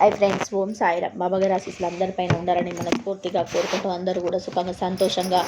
Hi friends ఓం సాయిరామ్. బాబాగారి ఆశీస్సులు అందరిపైన ఉండాలని మనస్ఫూర్తిగా కోరుకుంటూ అందరూ కూడా సుఖంగా సంతోషంగా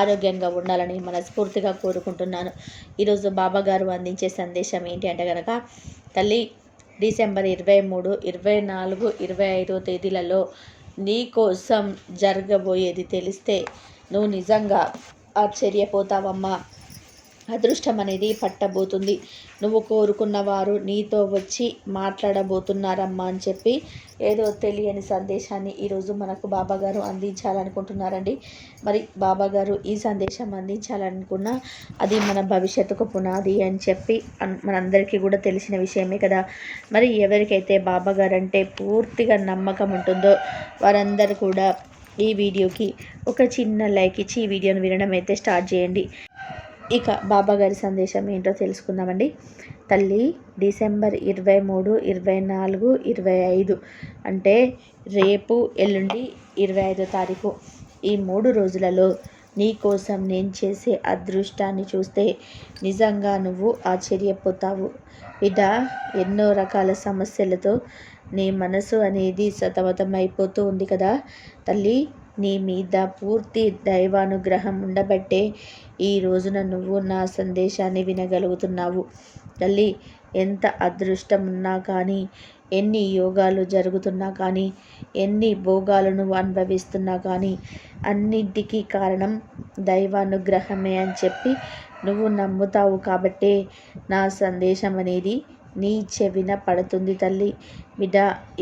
ఆరోగ్యంగా ఉండాలని మనస్ఫూర్తిగా కోరుకుంటున్నాను. ఈరోజు బాబాగారు అందించే సందేశం ఏంటి అంటే కనుక తల్లి డిసెంబర్ ఇరవై మూడు ఇరవై నాలుగు ఇరవై ఐదో తేదీలలో నీ కోసం జరగబోయేది తెలిస్తే నువ్వు నిజంగా ఆశ్చర్యపోతావమ్మా. అదృష్టం అనేది పట్టబోతుంది. నువ్వు కోరుకున్న వారు నీతో వచ్చి మాట్లాడబోతున్నారమ్మా అని చెప్పి ఏదో తెలియని సందేశాన్ని ఈరోజు మనకు బాబాగారు అందించాలనుకుంటున్నారండి. మరి బాబాగారు ఈ సందేశం అందించాలనుకున్న అది మన భవిష్యత్తుకు పునాది అని చెప్పి మనందరికీ కూడా తెలిసిన విషయమే కదా. మరి ఎవరికైతే బాబాగారు అంటే పూర్తిగా నమ్మకం ఉంటుందో వారందరూ కూడా ఈ వీడియోకి ఒక చిన్న లైక్ ఇచ్చి ఈ వీడియోను వినడం అయితే స్టార్ట్ చేయండి. ఇక బాబాగారి సందేశం ఏంటో తెలుసుకుందామండి. తల్లి డిసెంబర్ ఇరవై మూడు ఇరవై నాలుగు ఇరవై ఐదు అంటే రేపు ఎల్లుండి ఇరవై ఐదో తారీఖు. ఈ మూడు రోజులలో నీ కోసం నేను చేసే అదృష్టాన్ని చూస్తే నిజంగా నువ్వు ఆశ్చర్యపోతావు. ఇట ఎన్నో రకాల సమస్యలతో నీ మనసు అనేది సతమతం ఉంది కదా. తల్లి నీ మీద పూర్తి దైవానుగ్రహం ఉండబట్టే ఈ రోజున నువ్వు నా సందేశాన్ని వినగలుగుతున్నావు. తల్లి ఎంత అదృష్టం ఉన్నా కానీ ఎన్ని యోగాలు జరుగుతున్నా కానీ ఎన్ని భోగాలను అనుభవిస్తున్నా కానీ అన్నింటికీ కారణం దైవానుగ్రహమే అని చెప్పి నువ్వు నమ్ముతావు కాబట్టే నా సందేశం అనేది నీ చెవిన పడుతుంది తల్లి. బిడ్డ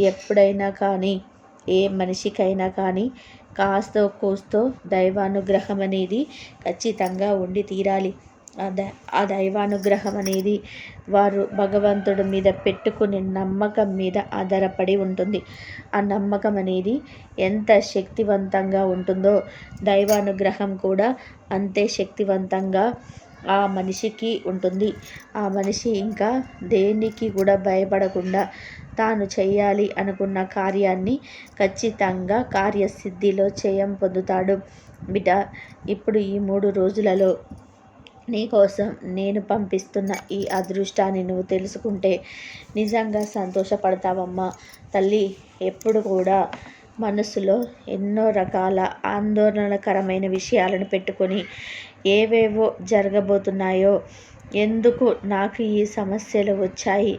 ఎప్పుడైనా కానీ ఏ మనిషికైనా కానీ కాస్తో కోస్తో దైవానుగ్రహం అనేది ఖచ్చితంగా ఉండి తీరాలి. ఆ ద ఆ దైవానుగ్రహం అనేది వారు భగవంతుడి మీద పెట్టుకునే నమ్మకం మీద ఆధారపడి ఉంటుంది. ఆ నమ్మకం అనేది ఎంత శక్తివంతంగా ఉంటుందో దైవానుగ్రహం కూడా అంతే శక్తివంతంగా ఆ మనిషికి ఉంటుంది. ఆ మనిషి ఇంకా దేనికి కూడా భయపడకుండా తాను చేయాలి అనుకున్న కార్యాన్ని ఖచ్చితంగా కార్యసిద్ధిలో చేయం పొందుతాడు. బిడ్డ ఇప్పుడు ఈ మూడు రోజులలో నీకోసం నేను పంపిస్తున్న ఈ అదృష్టాన్ని నువ్వు తెలుసుకుంటే నిజంగా సంతోషపడతావమ్మా. తల్లి ఎప్పుడు కూడా మనసులో ఎన్నో రకాల ఆందోళనకరమైన విషయాలను పెట్టుకొని ఏవేవో జరగబోతున్నాయో ఎందుకు నాకు ఈ సమస్యలు వచ్చాయి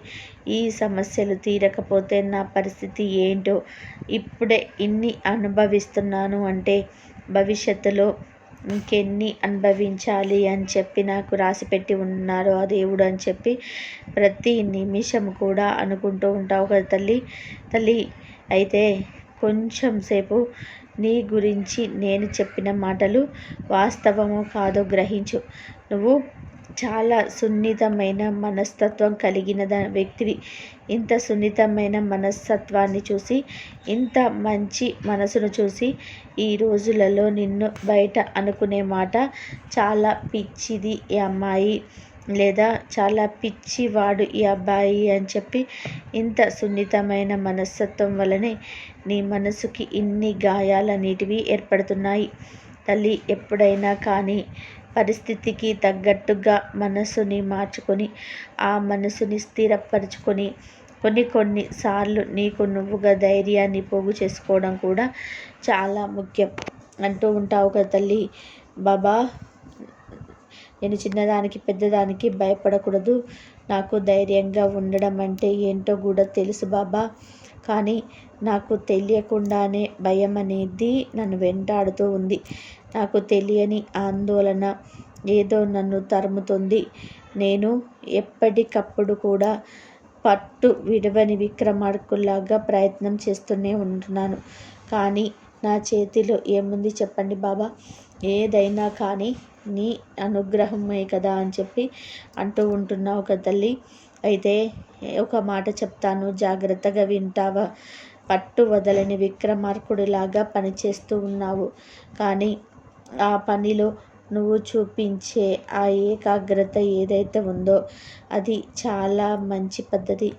ఈ సమస్యలు తీరకపోతే నా పరిస్థితి ఏంటో ఇప్పుడే ఇన్ని అనుభవిస్తున్నాను అంటే భవిష్యత్తులో ఇంకెన్ని అనుభవించాలి అని చెప్పి నాకు రాసిపెట్టి ఉన్నారు ఆ దేవుడు అని చెప్పి ప్రతి నిమిషం కూడా అనుకుంటూ ఉంటావు కదా తల్లి. తల్లి అయితే కొంచెం సేపు నీ గురించి నేను చెప్పిన మాటలు వాస్తవమో కాదో గ్రహించు. నువ్వు చాలా సున్నితమైన మనస్తత్వం కలిగిన వ్యక్తివి. ఇంత సున్నితమైన మనస్తత్వాన్ని చూసి ఇంత మంచి మనసును చూసి ఈ రోజులలో నిన్ను బయట అనుకునే మాట చాలా పిచ్చిది ఈ అమ్మాయి. లేదా చాలా పిచ్చివాడు ఈ అబ్బాయి అని చెప్పి ఇంత సున్నితమైన మనస్తత్వం వలనే నీ మనసుకి ఇన్ని గాయాలనేటివి ఏర్పడుతున్నాయి. తల్లి ఎప్పుడైనా కానీ పరిస్థితికి తగ్గట్టుగా మనసుని మార్చుకొని ఆ మనసుని స్థిరపరచుకొని కొన్ని కొన్ని సార్లు నీకు నువ్వుగా ధైర్యాన్ని పోగు చేసుకోవడం కూడా చాలా ముఖ్యం అంటూ ఉంటావు కదా తల్లి. బాబా నేను చిన్నదానికి పెద్దదానికి భయపడకూడదు. నాకు ధైర్యంగా ఉండడం అంటే ఏంటో కూడా తెలుసు బాబా. కానీ నాకు తెలియకుండానే భయం అనేది నన్ను వెంటాడుతూ ఉంది. నాకు తెలియని ఆందోళన ఏదో నన్ను తరుముతుంది. నేను ఎప్పటికప్పుడు కూడా పట్టు విడవని విక్రమార్కుల్లాగా ప్రయత్నం చేస్తూనే ఉంటున్నాను. కానీ నా చేతిలో ఏముంది చెప్పండి బాబా. ఏదైనా కానీ నీ అనుగ్రహమే కదా అని చెప్పి అంటూ ఉంటున్నావు ఒక తల్లి. అయితే ఒక మాట చెప్తాను జాగ్రత్తగా వింటావా? పట్టు వదలని విక్రమార్కుడిలాగా పనిచేస్తూ ఉన్నావు. కానీ ఆ పనిలో నువ్వు చూపించే ఆ ఏకాగ్రత ఏదైతే ఉందో అది చాలా మంచి పద్ధతి.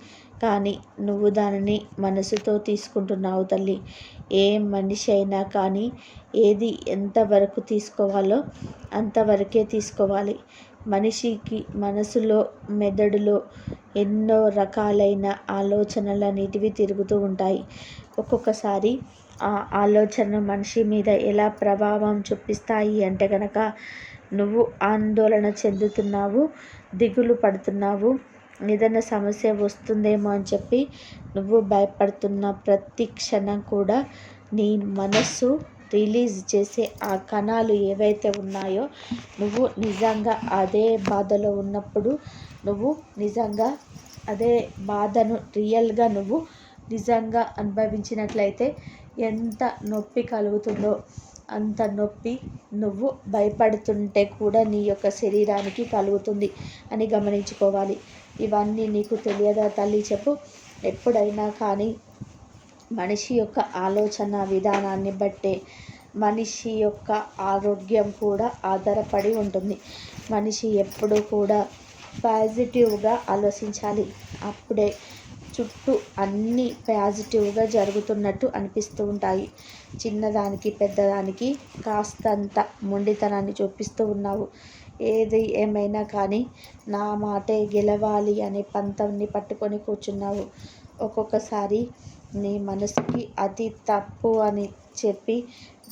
కానీ నువ్వు దానిని మనసుతో తీసుకుంటున్నావు తల్లి. ఏ మనిషి అయినా కానీ ఏది ఎంతవరకు తీసుకోవాలో అంతవరకే తీసుకోవాలి. మనిషికి మనసులో మెదడులో ఎన్నో రకాలైన ఆలోచనలు అనేటివి తిరుగుతూ ఉంటాయి. ఒక్కొక్కసారి ఆ ఆలోచన మనిషి మీద ఎలా ప్రభావం చూపిస్తాయి అంటే కనుక నువ్వు ఆందోళన చెందుతున్నావు దిగులు పడుతున్నావు ఏదైనా సమస్య వస్తుందేమో అని చెప్పి నువ్వు భయపడుతున్న ప్రతి క్షణం కూడా నీ మనస్సు రిలీజ్ చేసే ఆ కణాలు ఏవైతే ఉన్నాయో నువ్వు నిజంగా అదే బాధలో ఉన్నప్పుడు నువ్వు నిజంగా అదే బాధను రియల్గా నువ్వు నిజంగా అనుభవించినట్లయితే ఎంత నొప్పి కలుగుతుందో అంత నొప్పి నువ్వు భయపడుతుంటే కూడా నీ యొక్క శరీరానికి కలుగుతుంది అని గమనించుకోవాలి. ఇవన్నీ నీకు తెలియదా తల్లి? చెప్పు. ఎప్పుడైనా కానీ మనిషి యొక్క ఆలోచన విధానాన్ని బట్టే మనిషి యొక్క ఆరోగ్యం కూడా ఆధారపడి ఉంటుంది. మనిషి ఎప్పుడూ కూడా పాజిటివ్గా ఆలోచించాలి. అప్పుడే చుట్టూ అన్నీ పాజిటివ్గా జరుగుతున్నట్టు అనిపిస్తూ ఉంటాయి. చిన్నదానికి పెద్దదానికి కాస్తంత మొండితనాన్ని చూపిస్తూ ఉన్నావు. ఏది ఏమైనా కానీ నా మాటే గెలవాలి అనే పంతంని పట్టుకొని కూర్చున్నావు. ఒక్కొక్కసారి నీ మనసుకి అది తప్పు అని చెప్పి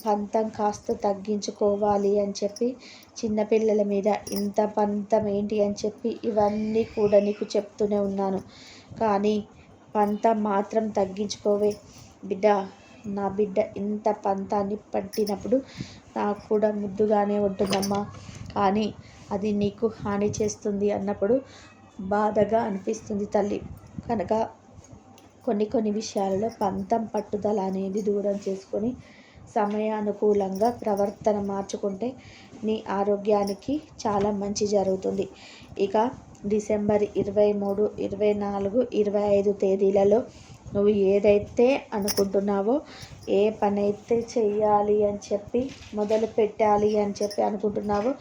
పంతం కాస్త తగ్గించుకోవాలి అని చెప్పి చిన్నపిల్లల మీద ఇంత పంతం ఏంటి అని చెప్పి ఇవన్నీ కూడా నీకు చెప్తూనే ఉన్నాను. కానీ పంతం మాత్రం తగ్గించుకోవే. బిడ్డ నా బిడ్డ ఇంత పంతాన్ని పట్టినప్పుడు నాకు కూడా ముద్దుగానే ఉంటుందమ్మా. కానీ అది నీకు హాని చేస్తుంది అన్నప్పుడు బాధగా అనిపిస్తుంది తల్లి. కనుక కొన్ని కొన్ని విషయాలలో పంతం పట్టుదల అనేది దూరం చేసుకొని సమయానుకూలంగా ప్రవర్తన మార్చుకుంటే నీ ఆరోగ్యానికి చాలా మంచి జరుగుతుంది. ఇక డిసెంబర్ ఇరవై మూడు ఇరవై నాలుగు ఇరవై ఐదు తేదీలలో నువ్వు ఏదైతే అనుకుంటున్నావో ఏ పని అయితే చెయ్యాలి అని చెప్పి మొదలు పెట్టాలి అని చెప్పి అనుకుంటున్నావో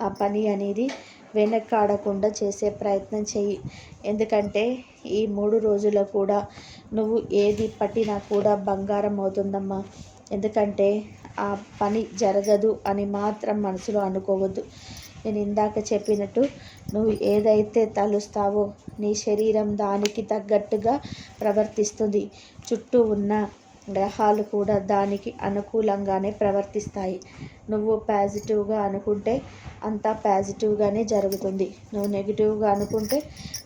ఆ పని అనేది వెనకాడకుండా చేసే ప్రయత్నం చెయ్యి. ఎందుకంటే ఈ మూడు రోజులు కూడా నువ్వు ఏది పట్టినా కూడా బంగారం అవుతుందమ్మా. ఎందుకంటే ఆ పని జరగదు అని మాత్రం మనసులో అనుకోవద్దు. నేను ఇందాక చెప్పినట్టు నువ్వు ఏదైతే తలుస్తావో నీ శరీరం దానికి తగ్గట్టుగా ప్రవర్తిస్తుంది. చుట్టూ ఉన్న గ్రహాలు కూడా దానికి అనుకూలంగానే ప్రవర్తిస్తాయి. నువ్వు పాజిటివ్గా అనుకుంటే అంతా పాజిటివ్గానే జరుగుతుంది. నువ్వు నెగిటివ్గా అనుకుంటే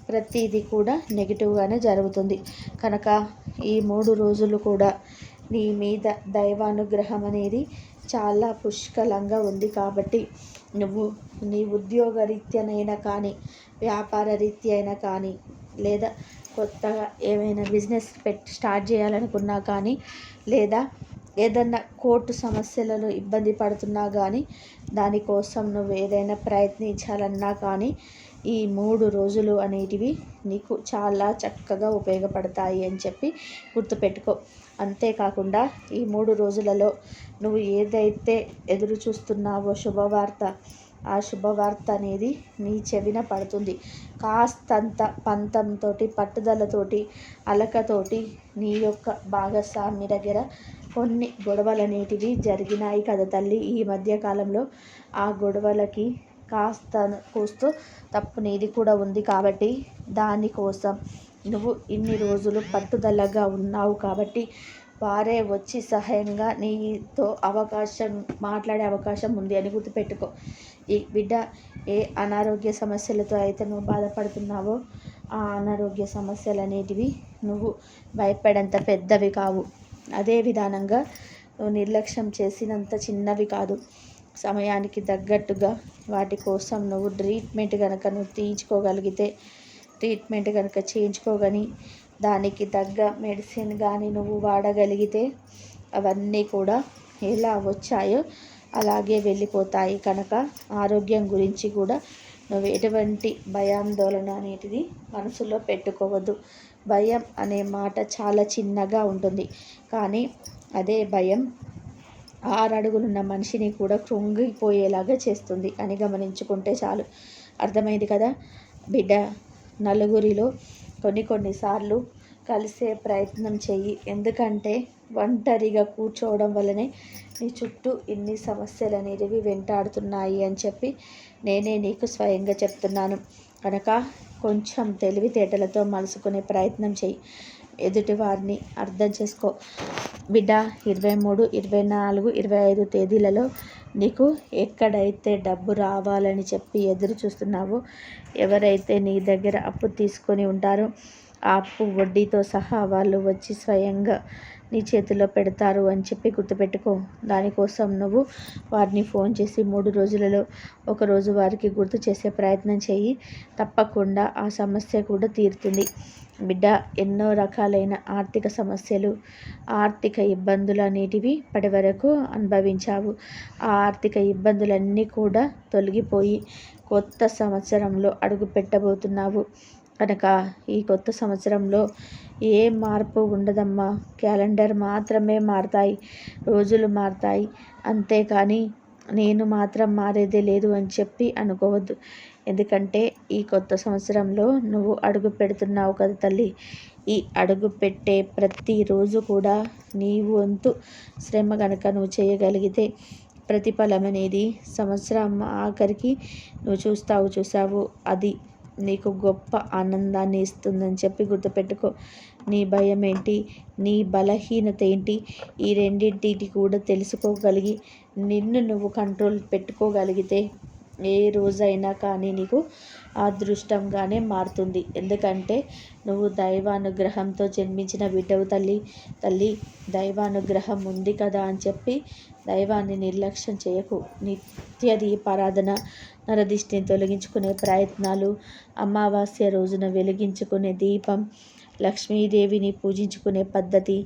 ప్రతిదీ కూడా నెగిటివ్గానే జరుగుతుంది. కనుక ఈ మూడు రోజులు కూడా నీ మీద దైవానుగ్రహం అనేది చాలా పుష్కలంగా ఉంది కాబట్టి నువ్వు నీ ఉద్యోగ రీత్యానైనా కానీ వ్యాపార రీత్యా అయినా కానీ లేదా కొత్తగా ఏమైనా బిజినెస్ పెట్టి స్టార్ట్ చేయాలనుకున్నా కానీ లేదా ఏదన్నా కోర్టు సమస్యలలో ఇబ్బంది పడుతున్నా కానీ దానికోసం నువ్వు ఏదైనా ప్రయత్నించాలన్నా కానీ ఈ మూడు రోజులు అనేటివి నీకు చాలా చక్కగా ఉపయోగపడతాయి అని చెప్పి గుర్తుపెట్టుకో. అంతేకాకుండా ఈ మూడు రోజులలో నువ్వు ఏదైతే ఎదురు చూస్తున్నావో శుభవార్త ఆ శుభవార్త అనేది నీ చెవిన పడుతుంది. కాస్తంత పంతంతో పట్టుదలతోటి అలకతోటి నీ యొక్క భాగస్వామి దగ్గర కొన్ని గొడవలు అనేటివి జరిగినాయి కదా తల్లి. ఈ మధ్యకాలంలో ఆ గొడవలకి కాస్త కూస్తూ తప్పు నీది కూడా ఉంది కాబట్టి దానికోసం నువ్వు ఇన్ని రోజులు పట్టుదలగా ఉన్నావు కాబట్టి వారే వచ్చి సహాయంగా నీతో అవకాశం మాట్లాడే అవకాశం ఉంది అని గుర్తుపెట్టుకో. ఈ బిడ్డ ఏ అనారోగ్య సమస్యలతో అయితే నువ్వు బాధపడుతున్నావో ఆ అనారోగ్య సమస్యలు అనేటివి నువ్వు భయపడేంత పెద్దవి కావు. అదే విధానంగా నువ్వు నిర్లక్ష్యం చేసినంత చిన్నవి కాదు. సమయానికి తగ్గట్టుగా వాటి కోసం నువ్వు ట్రీట్మెంట్ కనుక నువ్వు తీయించుకోగలిగితే ట్రీట్మెంట్ కనుక చేయించుకోగని దానికి తగ్గ మెడిసిన్ కానీ నువ్వు వాడగలిగితే అవన్నీ కూడా ఎలా వచ్చాయో అలాగే వెళ్ళిపోతాయి. కనుక ఆరోగ్యం గురించి కూడా నువ్వు ఎటువంటి భయాందోళన అనేటిది మనసులో పెట్టుకోవద్దు. భయం అనే మాట చాలా చిన్నగా ఉంటుంది. కానీ అదే భయం ఆరు అడుగులున్న మనిషిని కూడా కృంగిపోయేలాగా చేస్తుంది అని గమనించుకుంటే చాలు. అర్థమైంది కదా? బిడ్డ నలుగురిలో కొన్ని కొన్నిసార్లు కలిసే ప్రయత్నం చెయ్యి. ఎందుకంటే ఒంటరిగా కూర్చోవడం వల్లనే నీ చుట్టూ ఇన్ని సమస్యలు అనేవి వెంటాడుతున్నాయి అని చెప్పి నేనే నీకు స్వయంగా చెప్తున్నాను. కనుక కొంచెం తెలివితేటలతో మలుసుకునే ప్రయత్నం చెయ్యి. ఎదుటివారిని అర్థం చేసుకో. బిడ్డ ఇరవై మూడు ఇరవై నాలుగు ఇరవై ఐదు తేదీలలో నీకు ఎక్కడైతే డబ్బు రావాలని చెప్పి ఎదురు చూస్తున్నావో ఎవరైతే నీ దగ్గర అప్పు తీసుకొని ఉంటారో ఆ అప్పు వడ్డీతో సహా వాళ్ళు వచ్చి స్వయంగా నీ చేతిలో పెడతారు అని చెప్పి గుర్తుపెట్టుకో. దానికోసం నువ్వు వారిని ఫోన్ చేసి మూడు రోజులలో ఒకరోజు వారికి గుర్తు చేసే ప్రయత్నం చేయి. తప్పకుండా ఆ సమస్య కూడా తీరుతుంది. బిడ్డ ఎన్నో రకాలైన ఆర్థిక సమస్యలు ఆర్థిక ఇబ్బందులు అనేటివి ఇప్పటి వరకు అనుభవించావు. ఆ ఆర్థిక ఇబ్బందులన్నీ కూడా తొలగిపోయి కొత్త సంవత్సరంలో అడుగు పెట్టబోతున్నావు. కనుక ఈ కొత్త సంవత్సరంలో ఏ మార్పు ఉండదమ్మా. క్యాలెండర్ మాత్రమే మారతాయి రోజులు మారతాయి. అంతేకాని నేను మాత్రం మారేదే లేదు అని చెప్పి అనుకోవద్దు. ఎందుకంటే ఈ కొత్త సంవత్సరంలో నువ్వు అడుగు పెడుతున్నావు కదా తల్లి. ఈ అడుగు పెట్టే ప్రతిరోజు కూడా నీ వంతు శ్రమ కనుక నువ్వు చేయగలిగితే ప్రతిఫలం అనేది సంవత్సరం ఆఖరికి నువ్వు చూస్తావు చూసావు అది నీకు గొప్ప ఆనందాన్ని ఇస్తుందని చెప్పి గుర్తుపెట్టుకో. నీ భయం ఏంటి? నీ బలహీనత ఏంటి? ఈ రెండింటిని కూడా తెలుసుకోగలిగి నిన్ను నువ్వు కంట్రోల్ పెట్టుకోగలిగితే ఏ రోజైనా కానీ నీకు అదృష్టంగానే మారుతుంది. ఎందుకంటే నువ్వు దైవానుగ్రహంతో జన్మించిన బిడ్డవు తల్లి. తల్లి దైవానుగ్రహం ఉంది కదా అని చెప్పి దైవాన్ని నిర్లక్ష్యం చేయకు. నిత్య దీపారాధన నరదిష్టిని తొలగించుకునే ప్రయత్నాలు అమావాస్య రోజున వెలిగించుకునే దీపం లక్ష్మీదేవిని పూజించుకునే పద్ధతి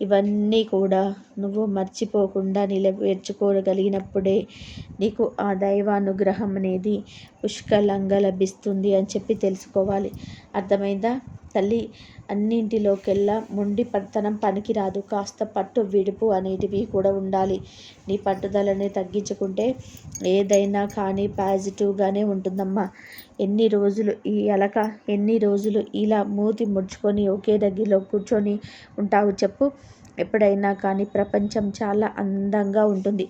ఇవన్నీ కూడా నువ్వు మర్చిపోకుండా నిలవేర్చుకోగలిగినప్పుడే నీకు ఆ దైవానుగ్రహం అనేది పుష్కలంగా లభిస్తుంది అని చెప్పి తెలుసుకోవాలి. అర్థమైందా? తల్లి అన్నింటిలోకెల్లా మొండి పట్టణం పనికిరాదు. కాస్త పట్టు విడుపు అనేటివి కూడా ఉండాలి. నీ పట్టుదలని తగ్గించుకుంటే ఏదైనా కానీ పాజిటివ్గానే ఉంటుందమ్మా. ఎన్ని రోజులు ఈ అలక ఎన్ని రోజులు ఇలా మూతి ముడుచుకొని ఒకే దగ్గరలో కూర్చొని ఉంటావు చెప్పు. ఎప్పుడైనా కానీ ప్రపంచం చాలా అందంగా ఉంటుంది.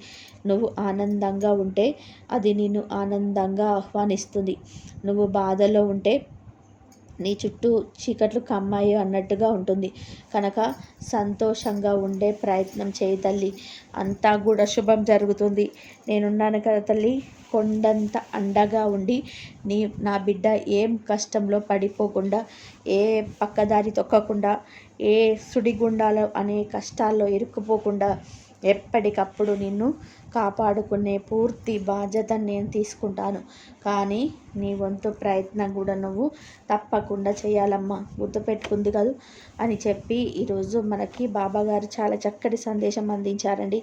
నువ్వు ఆనందంగా ఉంటే అది నిన్ను ఆనందంగా ఆహ్వానిస్తుంది. నువ్వు బాధలో ఉంటే నీ చుట్టూ చీకట్లు కమ్మాయి అన్నట్టుగా ఉంటుంది. కనుక సంతోషంగా ఉండే ప్రయత్నం చేయి తల్లి. అంతా కూడా శుభం జరుగుతుంది. నేనున్నాను కదా తల్లి. కొండంత అండగా ఉండి నీ నా బిడ్డ ఏం కష్టంలో పడిపోకుండా ఏ పక్కదారి తొక్కకుండా ఏ సుడిగుండాలో అనే కష్టాల్లో ఇరుక్కుపోకుండా ఎప్పటికప్పుడు నిన్ను కాపాడుకునే పూర్తి బాధ్యత నేను తీసుకుంటాను. కానీ నీ వంతు ప్రయత్నం కూడా నువ్వు తప్పకుండా చేయాలమ్మా. గుర్తుపెట్టుకుంది కదూ అని చెప్పి ఈరోజు మనకి బాబాగారు చాలా చక్కటి సందేశం అందించారండి.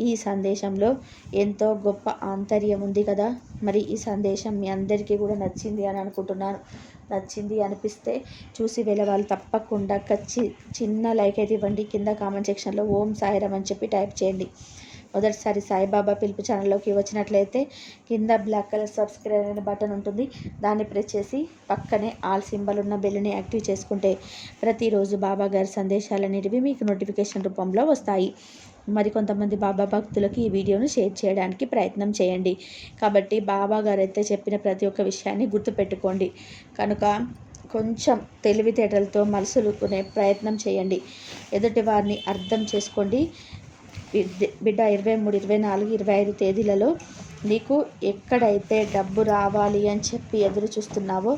ఈ సందేశంలో ఎంతో గొప్ప ఆంతర్యం ఉంది కదా. మరి ఈ సందేశం మీ అందరికీ కూడా నచ్చింది అని అనుకుంటున్నాను. నచ్చింది అనిపిస్తే చూసి వెళ్ళే తప్పకుండా కచ్చి చిన్న లైక్ అయితే ఇవ్వండి. కింద కామెంట్ సెక్షన్లో ఓం సాయిరామ్ అని చెప్పి టైప్ చేయండి. మొదటిసారి సాయిబాబా పిలుపు ఛానల్లోకి వచ్చినట్లయితే కింద బ్లాక్ కలర్ సబ్స్క్రైబ్ అనే బటన్ ఉంటుంది. దాన్ని ప్రెస్ చేసి పక్కనే ఆల్ సింబల్ ఉన్న బెల్లుని యాక్టివ్ చేసుకుంటే ప్రతిరోజు బాబా గారి సందేశాలనేటివి మీకు నోటిఫికేషన్ రూపంలో వస్తాయి. మరి కొంతమంది బాబా భక్తులకు ఈ వీడియోను షేర్ చేయడానికి ప్రయత్నం చేయండి. కాబట్టి బాబా గారు అయితే చెప్పిన ప్రతి ఒక్క విషయాన్ని గుర్తుపెట్టుకోండి. కనుక కొంచెం తెలివితేటలతో మనసులుకునే ప్రయత్నం చేయండి. ఎదుటి వారిని అర్థం చేసుకోండి. బిడ్డ ఇరవై మూడు ఇరవై నాలుగు ఇరవై ఐదు తేదీలలో నీకు ఎక్కడైతే డబ్బు రావాలి అని చెప్పి ఎదురు చూస్తున్నావో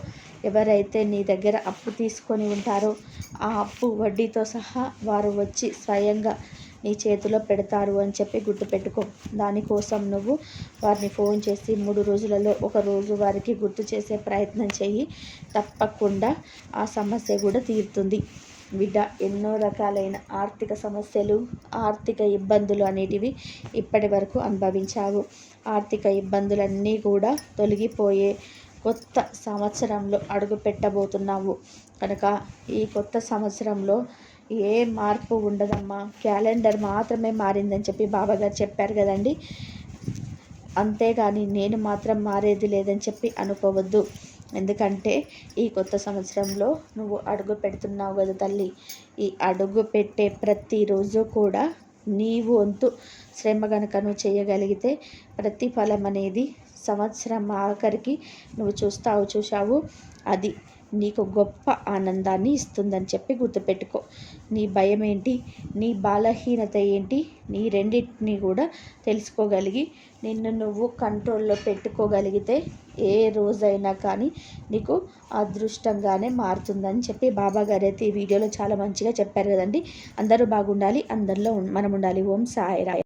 ఎవరైతే నీ దగ్గర అప్పు తీసుకొని ఉంటారో ఆ అప్పు వడ్డీతో సహా వారు వచ్చి స్వయంగా నీ చేతిలో పెడతారు అని చెప్పి గుర్తుపెట్టుకో. దానికోసం నువ్వు వారిని ఫోన్ చేసి మూడు రోజులలో ఒక రోజు వారికి గుర్తు చేసే ప్రయత్నం చెయ్యి తప్పకుండా ఆ సమస్య కూడా తీరుతుంది. బిడ్డ ఎన్నో రకాలైన ఆర్థిక సమస్యలు ఆర్థిక ఇబ్బందులు అనేటివి ఇప్పటి వరకు అనుభవించావు. ఆర్థిక ఇబ్బందులన్నీ కూడా తొలగిపోయే కొత్త సంవత్సరంలో అడుగు పెట్టబోతున్నావు కనుక ఈ కొత్త సంవత్సరంలో ఏ మార్పు ఉండదమ్మా. క్యాలెండర్ మాత్రమే మారిందని చెప్పి బాబాగారు చెప్పారు కదండి. అంతేగాని నేను మాత్రం మారేది లేదని చెప్పి అనుకోవద్దు. ఎందుకంటే ఈ కొత్త సంవత్సరంలో నువ్వు అడుగు పెడుతున్నావు కదా తల్లి. ఈ అడుగు పెట్టే ప్రతిరోజు కూడా నీవు వంతు శ్రమ కనుక నువ్వు చేయగలిగితే ప్రతిఫలం అనేది సంవత్సరం ఆఖరికి నువ్వు చూస్తావు చూసావు అది నీకు గొప్ప ఆనందాన్ని ఇస్తుందని చెప్పి గుర్తుపెట్టుకో. నీ భయం ఏంటి నీ బలహీనత ఏంటి? నీ రెండింటిని కూడా తెలుసుకోగలిగి నిన్ను నువ్వు కంట్రోల్లో పెట్టుకోగలిగితే ఏ రోజైనా కానీ నీకు అదృష్టంగానే మారుతుందని చెప్పి బాబా గారు అయితే ఈ వీడియోలో చాలా మంచిగా చెప్పారు కదండి. అందరూ బాగుండాలి అందరిలో మనం ఉండాలి ఓం సాయి రాయ్